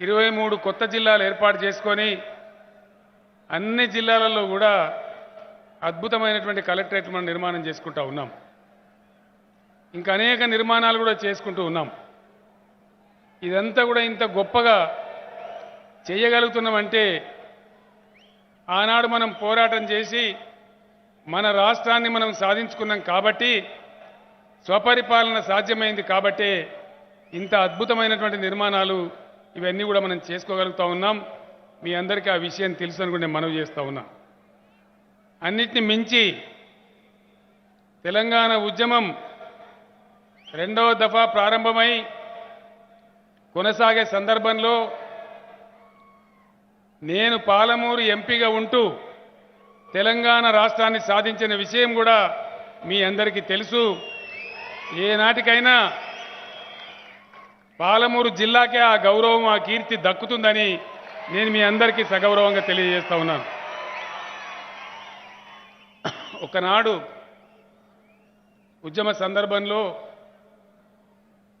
ఇరవై మూడు కొత్త జిల్లాలు ఏర్పాటు చేసుకొని అన్ని జిల్లాలలో కూడా అద్భుతమైనటువంటి కలెక్టరేట్ మనం నిర్మాణం చేసుకుంటూ ఉన్నాం. ఇంకా అనేక నిర్మాణాలు కూడా చేసుకుంటూ ఉన్నాం. ఇదంతా కూడా ఇంత గొప్పగా చేయగలుగుతున్నామంటే ఆనాడు మనం పోరాటం చేసి మన రాష్ట్రాన్ని మనం సాధించుకున్నాం కాబట్టి స్వపరిపాలన సాధ్యమైంది కాబట్టే ఇంత అద్భుతమైనటువంటి నిర్మాణాలు ఇవన్నీ కూడా మనం చేసుకోగలుగుతా ఉన్నాం. మీ అందరికీ ఆ విషయం తెలుసు అనుకుంటే నేను మనవి చేస్తూ ఉన్నా. అన్నిటిని మించి తెలంగాణ ఉద్యమం రెండవ దఫా ప్రారంభమై కొనసాగే సందర్భంలో నేను పాలమూరు ఎంపీగా ఉంటూ తెలంగాణ రాష్ట్రాన్ని సాధించిన విషయం కూడా మీ అందరికీ తెలుసు. ఏనాటికైనా పాలమూరు జిల్లాకే ఆ గౌరవం ఆ కీర్తి దక్కుతుందని నేను మీ అందరికీ సగౌరవంగా తెలియజేస్తా ఉన్నాను. ఒకనాడు ఉద్యమ సందర్భంలో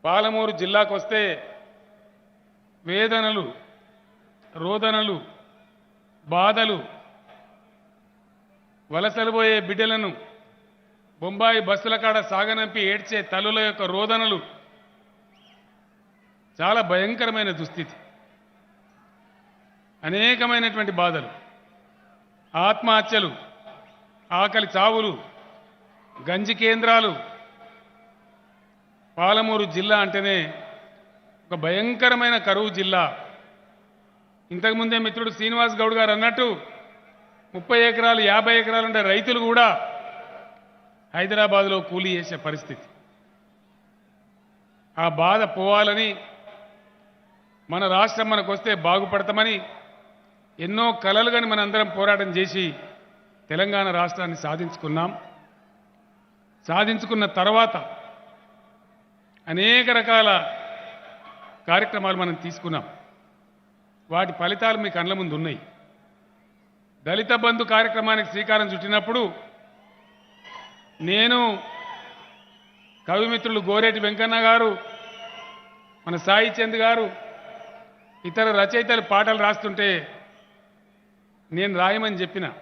పాలమూరు జిల్లాకు వస్తే వేదనలు రోదనలు బాధలు వలసలు పోయే బిడ్డలను బొంబాయి బస్సుల కాడ సాగనంపి ఏడ్చే తల్లుల యొక్క రోదనలు చాలా భయంకరమైన దుస్థితి. అనేకమైనటువంటి బాధలు. ఆత్మహత్యలు ఆకలి చావులు గంజి కేంద్రాలు. పాలమూరు జిల్లా అంటేనే ఒక భయంకరమైన కరువు జిల్లా. ఇంతకుముందే మిత్రుడు శ్రీనివాస్ గౌడ్ గారు అన్నట్టు ముప్పై ఎకరాలు యాభై ఎకరాలు ఉండే రైతులు కూడా హైదరాబాద్లో కూలీ చేసే పరిస్థితి. ఆ బాధ పోవాలని మన రాష్ట్రం మనకు వస్తే బాగుపడతామని ఎన్నో కలలు కానీ మనందరం పోరాటం చేసి తెలంగాణ రాష్ట్రాన్ని సాధించుకున్నాం. సాధించుకున్న తర్వాత అనేక రకాల కార్యక్రమాలు మనం తీసుకున్నాం. వాటి ఫలితాలు మీ కళ్ళ ముందు ఉన్నాయి. దళిత బంధు కార్యక్రమానికి శ్రీకారం చుట్టినప్పుడు నేను కవిమిత్రులు గోరేటి వెంకన్న గారు మన సాయి చంద్ గారు ఇతర రచయితలు పాటలు రాస్తుంటే నేను రాయమని చెప్పిన.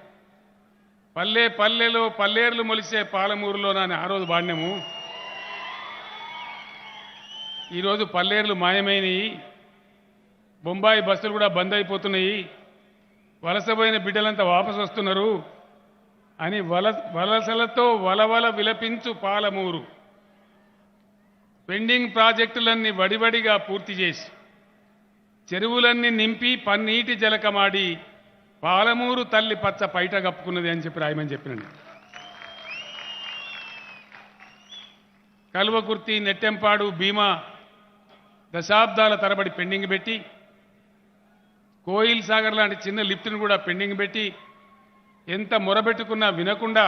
పల్లె పల్లెలో పల్లేర్లు మొలిసే పాలమూరులో నాని ఆ రోజు పాడినాము. ఈరోజు పల్లేర్లు మాయమైనవి బొంబాయి బస్సులు కూడా బంద్ అయిపోతున్నాయి. వలసపోయిన బిడ్డలంతా వాపసు వస్తున్నారు అని వల వలసలతో వలవల విలపించు పాలమూరు. పెండింగ్ ప్రాజెక్టులన్నీ వడివడిగా పూర్తి చేసి చెరువులన్నీ నింపి పన్నీటి జలకమాడి పాలమూరు తల్లి పచ్చ పైట కప్పుకున్నది అని చెప్పి రాయమని చెప్పినండి. కల్వకుర్తి నెట్టెంపాడు భీమా దశాబ్దాల తరబడి పెండింగ్ పెట్టి కోయిల్ సాగర్ లాంటి చిన్న లిఫ్ట్ను కూడా పెండింగ్ పెట్టి ఎంత మొరబెట్టుకున్నా వినకుండా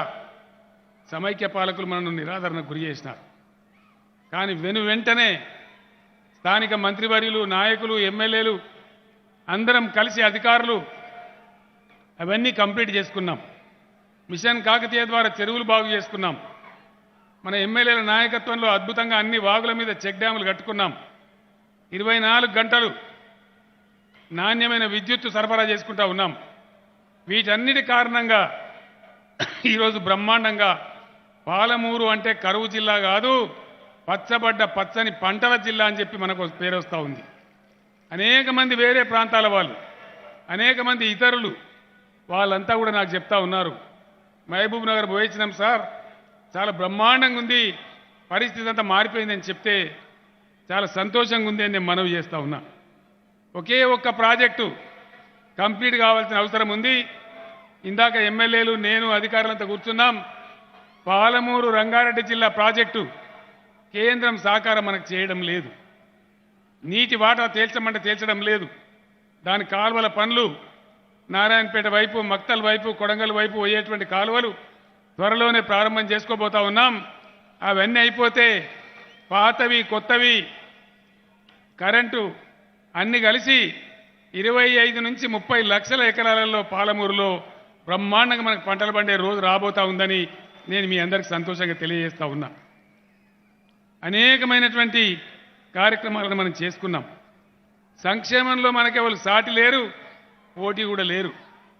సమైక్య పాలకులు మనను నిరాదరణకు గురి చేసినారు. కానీ వెను వెంటనే స్థానిక మంత్రివర్యులు నాయకులు ఎమ్మెల్యేలు అందరం కలిసి అధికారులు అవన్నీ కంప్లీట్ చేసుకున్నాం. మిషన్ కాకతీయ ద్వారా చెరువులు బాగు చేసుకున్నాం. మన ఎమ్మెల్యేల నాయకత్వంలో అద్భుతంగా అన్ని వాగుల మీద చెక్ డ్యాములు కట్టుకున్నాం. ఇరవై నాలుగు గంటలు నాణ్యమైన విద్యుత్తు సరఫరా చేసుకుంటా ఉన్నాం. వీటన్నిటి కారణంగా ఈరోజు బ్రహ్మాండంగా పాలమూరు అంటే కరువు జిల్లా కాదు పచ్చబడ్డ పచ్చని పంటల జిల్లా అని చెప్పి మనకు పేరు వస్తూ ఉంది. అనేక మంది వేరే ప్రాంతాల వాళ్ళు అనేక మంది ఇతరులు వాళ్ళంతా కూడా నాకు చెప్తా ఉన్నారు. మహబూబ్ నగర్ పోయించినాం సార్. చాలా బ్రహ్మాండంగా ఉంది. పరిస్థితి అంతా మారిపోయిందని చెప్తే చాలా సంతోషంగా ఉంది అని నేను మనవి చేస్తూ ఉన్నా. ఒకే ఒక్క ప్రాజెక్టు కంప్లీట్ కావాల్సిన అవసరం ఉంది. ఇందాక ఎమ్మెల్యేలు నేను అధికారులంతా కూర్చున్నాం. పాలమూరు రంగారెడ్డి జిల్లా ప్రాజెక్టు కేంద్రం సహకారం మనకు చేయడం లేదు. నీటి వాటా తేల్చమంటే తేల్చడం లేదు. దాని కాలువల పనులు నారాయణపేట వైపు మక్తల్ వైపు కొడంగల్ వైపు పోయేటువంటి కాలువలు త్వరలోనే ప్రారంభం చేసుకోబోతా ఉన్నాం. అవన్నీ అయిపోతే పాతవి కొత్తవి కరెంటు అన్ని కలిసి ఇరవై ఐదు నుంచి ముప్పై లక్షల ఎకరాలలో పాలమూరులో బ్రహ్మాండంగా మనకు పంటలు పండే రోజు రాబోతా ఉందని నేను మీ అందరికి సంతోషంగా తెలియజేస్తా ఉన్నా. అనేకమైనటువంటి కార్యక్రమాలను మనం చేసుకున్నాం. సంక్షేమంలో మనకెవరు సాటి లేరు పోటీ కూడా లేరు.